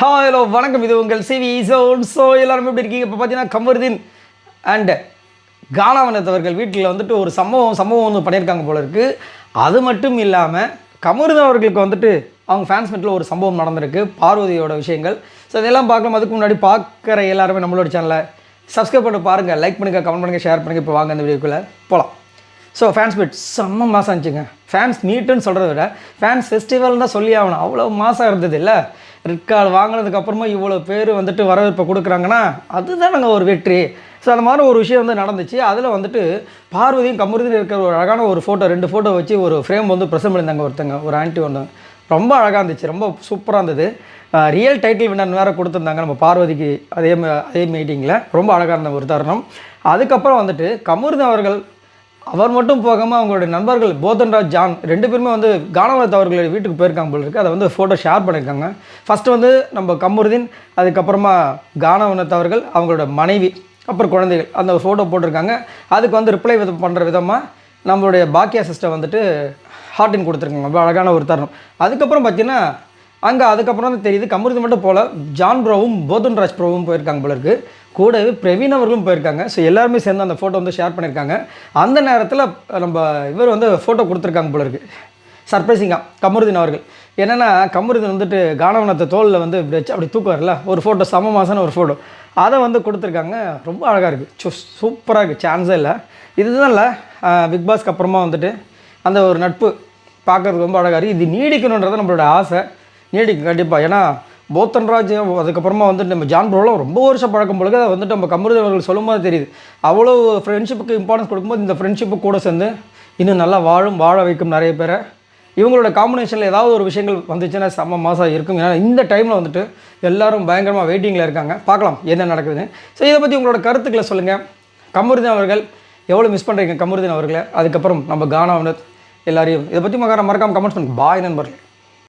Hello வணக்கம். இது உங்கள் சிவி சோன் ஸோ எல்லாரும் எப்படி இருக்கீங்க? இப்போ பார்த்தீங்கன்னா கமருதீன் அண்டு கானாவனத்தவர்கள் வீட்டில் வந்துட்டு ஒரு சம்பவம் சம்பவம் ஒன்று பண்ணியிருக்காங்க போல இருக்குது அது மட்டும் இல்லாமல் கமருதன் அவர்களுக்கு வந்துட்டு அவங்க ஃபேன்ஸ் மீட்டில் ஒரு சம்பவம் நடந்திருக்கு. பார்வதியோட விஷயங்கள். ஸோ இதெல்லாம் பார்க்கலாம் அதுக்கு முன்னாடி பார்க்குற எல்லாருமே நம்மளோட சேனலை சப்ஸ்கிரைப் பண்ணி பாருங்கள் லைக் பண்ணுங்கள் கமெண்ட் பண்ணுங்கள் ஷேர் பண்ணுங்கள் இப்போ வாங்க அந்த வீடியோக்குள்ளே போகலாம் ஸோ ஃபேன்ஸ் மீட் செம்ம மாதம் இருந்துச்சுங்க ஃபேன்ஸ் மீட்டுன்னு சொல்கிறத விட ஃபேன்ஸ் ஃபெஸ்டிவல் தான் சொல்லி ஆகணும். அவ்வளோ மாதம் இருந்தது இல்லை. ரெட் கார்டு வாங்கினதுக்கப்புறமா இவ்வளோ பேர் வந்துட்டு வரவேற்பை கொடுக்குறாங்கன்னா அதுதான் நாங்கள் ஒரு வெற்றி. ஸோ அந்த மாதிரி ஒரு விஷயம் வந்து நடந்துச்சு. அதில் வந்துட்டு பார்வதியும் கமருதியும் இருக்கிற ஒரு அழகான ஒரு ஃபோட்டோ ரெண்டு ஃபோட்டோ வச்சு ஒரு ஃப்ரேம் வந்து ப்ரெசென்ட் பண்ணியிருந்தாங்க ஒருத்தங்க ஒரு ஆன்ட்டி ஒன்று ரொம்ப அழகாக இருந்துச்சு. ரொம்ப சூப்பராக இருந்தது. ரியல் டைட்டில் வின்னர் வேறு கொடுத்துருந்தாங்க நம்ம பார்வதிக்கு அதே அதே மீட்டிங்கில் ரொம்ப அழகாக இருந்த ஒரு தருணம். அதுக்கப்புறம் வந்துட்டு கமருதன் அவர்கள் அவர் மட்டும் போகாமல் அவங்களுடைய நண்பர்கள் போதன்ராஜ் ஜான் ரெண்டு பேருமே வந்து கானவரத் அவர்களுடைய வீட்டுக்கு போயிருக்காங்க போல இருக்கு. அதை வந்து ஃபோட்டோ ஷேர் பண்ணியிருக்காங்க. ஃபஸ்ட்டு வந்து நம்ம கமருதீன் அதுக்கப்புறமா கானவனத் அவர்கள் அவங்களோட மனைவி அப்புறம் குழந்தைகள் அந்த ஃபோட்டோ போட்டிருக்காங்க. அதுக்கு வந்து ரிப்ளை வித பண்ணுற விதமாக நம்மளுடைய பாக்கியா சிஸ்டர் வந்துட்டு ஹார்டின் கொடுத்துருக்காங்க. ரொம்ப அழகான ஒரு தருணம். அதுக்கப்புறம் பார்த்தீங்கன்னா அங்கே அதுக்கப்புறம் தான் தெரியுது கமருதி மட்டும் போல் ஜான் ப்ரோவும் போதன்ராஜ் ப்ரோவும் போயிருக்காங்க போல இருக்கு. கூடவே பிரவீன் அவர்களும் போயிருக்காங்க. ஸோ எல்லாருமே சேர்ந்து அந்த ஃபோட்டோ வந்து ஷேர் பண்ணியிருக்காங்க. அந்த நேரத்தில் நம்ம இவர் வந்து ஃபோட்டோ கொடுத்துருக்காங்க போல இருக்கு. சர்ப்ரைசிங்காக கமருதீன் அவர்கள். என்னென்னா கமருதீன் வந்துட்டு கானவனத்தை தோலில் வந்து வச்சு அப்படி தூக்குவார்ல ஒரு ஃபோட்டோ சம மாதம்னு ஒரு ஃபோட்டோ அதை வந்து கொடுத்துருக்காங்க. ரொம்ப அழகாக இருக்குது சு சூப்பராக இருக்குது சான்ஸே இல்லை. இதுதான் இல்லை பிக் பாஸ்க்கு அப்புறமா வந்துட்டு அந்த ஒரு நட்பு பார்க்கறதுக்கு ரொம்ப அழகாக இருக்குது இது நீடிக்கணுன்றது நம்மளோட ஆசை. நீடிக்கும் கண்டிப்பாக ஏன்னா போத்தன்ராஜ் அதுக்கப்புறமா வந்துட்டு நம்ம ஜான் ப்ரோலாம் ரொம்ப வருஷம் பழக்கம் பொழுது அதை வந்துட்டு நம்ம கமருதன் அவர்கள் சொல்லும்போது தெரியுது. அவ்வளோ ஃப்ரெண்ட்ஷிப்புக்கு இம்பார்ட்டன்ஸ் கொடுக்கும்போது இந்த ஃப்ரெண்ட்ஷிப்பு கூட சேர்ந்து இன்னும் நல்லா வாழும் வாழ வைக்கும் நிறைய பேரை. இவங்களோட காம்பினேஷனில் ஏதாவது ஒரு விஷயங்கள் வந்துச்சுன்னா செம்ம மாதம் இருக்கும். ஏன்னா இந்த டைமில் வந்துட்டு எல்லாரும் பயங்கரமாக வெயிட்டிங்கில் இருக்காங்க. பார்க்கலாம் என்ன நடக்குதுன்னு. ஸோ இதை பற்றி உங்களோட கருத்துக்களை சொல்லுங்கள் கமருதீன் அவர்கள் எவ்வளோ மிஸ் பண்ணுறீங்க கமருதீன் அவர்களை? அதுக்கப்புறம் நம்ம கானா வினோத் எல்லாரையும். இதை பற்றி மகாரம் மறக்காமல் கமெண்ட்ஸ் பண்ணுங்க. பாய் நண்பர்கள்.